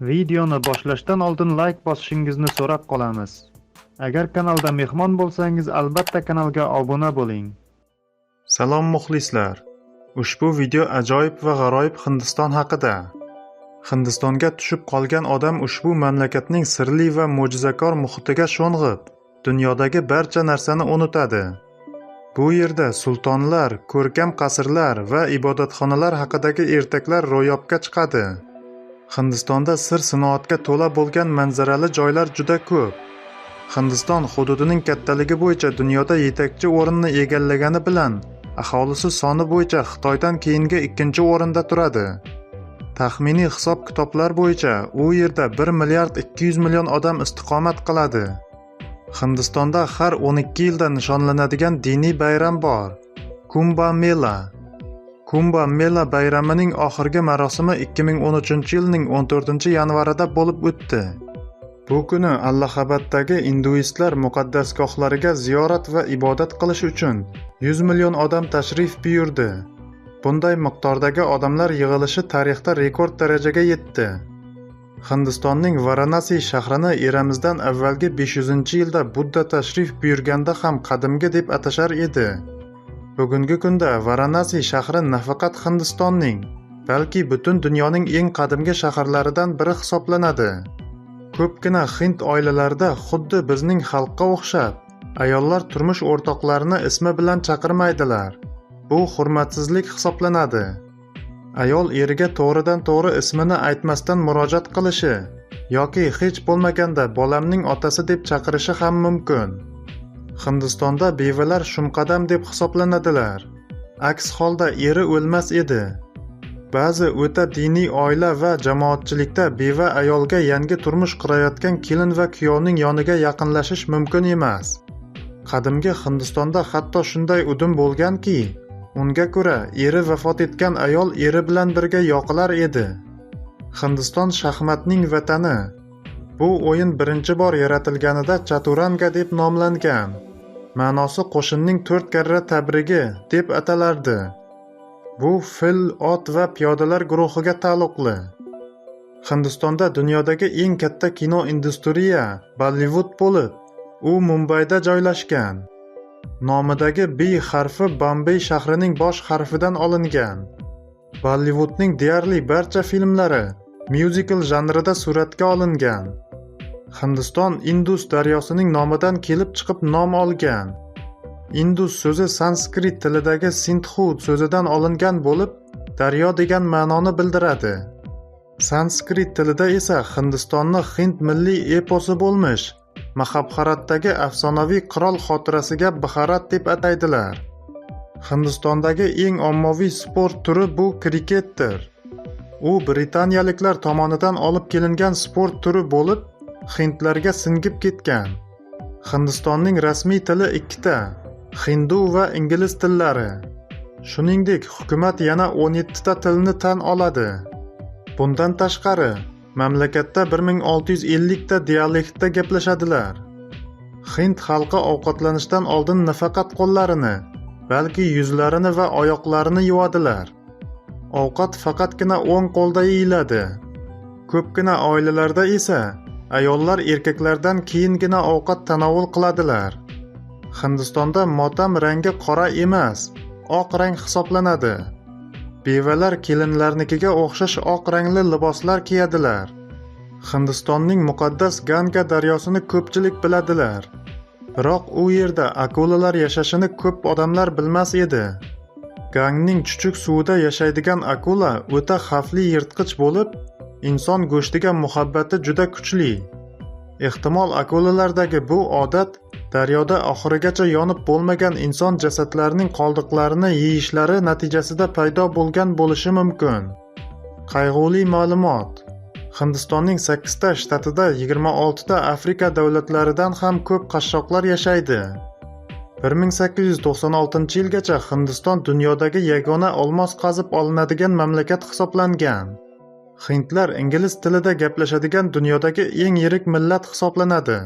Videoni boshlashdan oldin like bosishingizni so'rab qolamiz. Agar kanalda mehmon bo'lsangiz, albatta kanalga obuna bo'ling. Salom muxlislar. Ushbu video ajoyib va g'aroyib Hindiston haqida. Hindistonga tushib qolgan odam ushbu mamlakatning sirli va mo'jizakor muhitiga sho'ng'ib, dunyodagi barcha narsani unutadi. Bu yerda sultonlar, ko'rkam qasrlar va ibodatxonalar haqidagi ertaklar ro'yobga chiqadi. Hindistonda sir sinoatga to'la bo'lgan manzarali joylar juda ko'p. Hindiston hududining kattaligi bo'yicha dunyoda yetakchi o'rinni egallagani bilan aholisi soni bo'yicha Xitoydan keyingi ikkinchi o'rinda turadi. Taxminiy hisob-kitoblar bo'yicha u yerda 1 milliard 200 million odam istiqomat qiladi. Hindistonda har 12 yilda nishonlanadigan diniy bayram bor. kumbh Mela. Kumbha Mela bayramining oxirgi marosimi 2013 yilning 14 yanvarida bo'lib o'tdi. Bu kuni Allahabaddagi hinduistlar muqaddasgohlariga ziyorat va ibodat qilish uchun 100 million odam tashrif buyurdi. Bunday miqdordagi odamlar yig'ilishi tarixda rekord darajaga yetdi. Hindistonning Varanasi shahrini eramizdan avvalgi 500-yilda Budda tashrif buyurganda ham qadimgi deb atashar edi. Bugungi kunda Varanasi shahri nafaqat Hindistonning, balki butun dunyoning eng qadimgi shaharlaridan biri hisoblanadi. Ko'pgina hind oilalarida xuddi bizning xalqqa o'xshab, ayollar turmush o'rtoqlarini ismi bilan chaqirmaydilar. Bu hurmatsizlik hisoblanadi. Ayol eriga to'g'ridan to'g'ri ismini aytmasdan murojaat qilishi yoki hech bo'lmaganda bolamning otasi deb chaqirishi ham mumkin. Hindistonda bevalar shumqadam deb hisoblanadilar. Aks holda eri o'lmas edi. Ba'zi o'ta diniy oila va jamoatchilikda beva ayolga yangi turmush qurayotgan kelin va kuyovning yoniga yaqinlashish mumkin emas. Qadimgi Hindistonda hatto shunday udum bo'lganki, unga ko'ra eri vafot etgan ayol eri bilan birga yoqilar edi. Hindiston shaxmatning vatani. Bu o'yin birinchi bor yaratilganida chaturanga deb nomlangan. Ma'nosi qo'shinning to'rt karra tabrigi deb atalardi. Bu fil, ot va piyodalar guruhiga taalluqli. Hindistonda dunyodagi eng katta kino industriya Bollywood bo'lib, u Mumbayda joylashgan. Nomidagi B harfi Bombay shahrining bosh harfidan olingan. Bollywoodning deyarli barcha filmlari myuzikl janrida suratga olingan. Hindiston Indus daryosining nomidan kelib chiqib nom olgan. Indus so'zi sanskrit tilidagi Sindhu so'zidan olingan bo'lib, daryo degan ma'noni bildiradi. Sanskrit tilida esa Hindistonni Hind milliy eposi bo'lmish Mahabharatdagi afsonaviy qirol xotirasiga Bharat deb ataydilar. Hindistondagi eng ommaviy sport turi bu kriketdir. U britaniyaliklar tomonidan olib kelingan sport turi bo'lib, hindlarga singib ketgan. Hindistonning rasmiy tili ikkita: Hindu va ingliz tillari. Shuningdek, hukumat yana 17 ta tilni tan oladi. Bundan tashqari, mamlakatda 1650 ta dialektda gaplashadilar. Hind xalqi ovqatlanishdan oldin nafaqat qo'llarini, balki yuzlarini va oyoqlarini yuvadilar. Ovqat faqatgina o'ng qo'lda yeyiladi. Ko'pgina oilalarda esa ayollar erkaklardan keyingina ovqat tanovul qiladilar. Hindistonda motam rangi qora emas, oq rang hisoblanadi. Bevalar kelinlarnikiga o'xshash oq rangli liboslar kiyadilar. Hindistonning muqaddas Ganga daryosini ko'pchilik biladilar. Biroq u yerda akulalar yashashini ko'p odamlar bilmas edi. Gangning chuchuk suvida yashaydigan akula o'ta xavfli yirtqich bo'lib, inson go'shtiga muhabbati juda kuchli. Ehtimol akulalardagi bu odat daryoda oxirigacha yonib bo'lmagan inson jasadlarining qoldiqlarini yeyishlari natijasida paydo bo'lgan bo'lishi mumkin. Qayg'uli ma'lumot. Hindistonning 8 ta shtatida 26 ta Afrika davlatlaridan ham ko'p qashshoqlar yashaydi. 1896-yilgacha Hindiston dunyodagi yagona olmos qazib olinadigan mamlakat hisoblangan. Hindlar ingliz tilida gaplashadigan dunyodagi eng yirik millat hisoblanadi.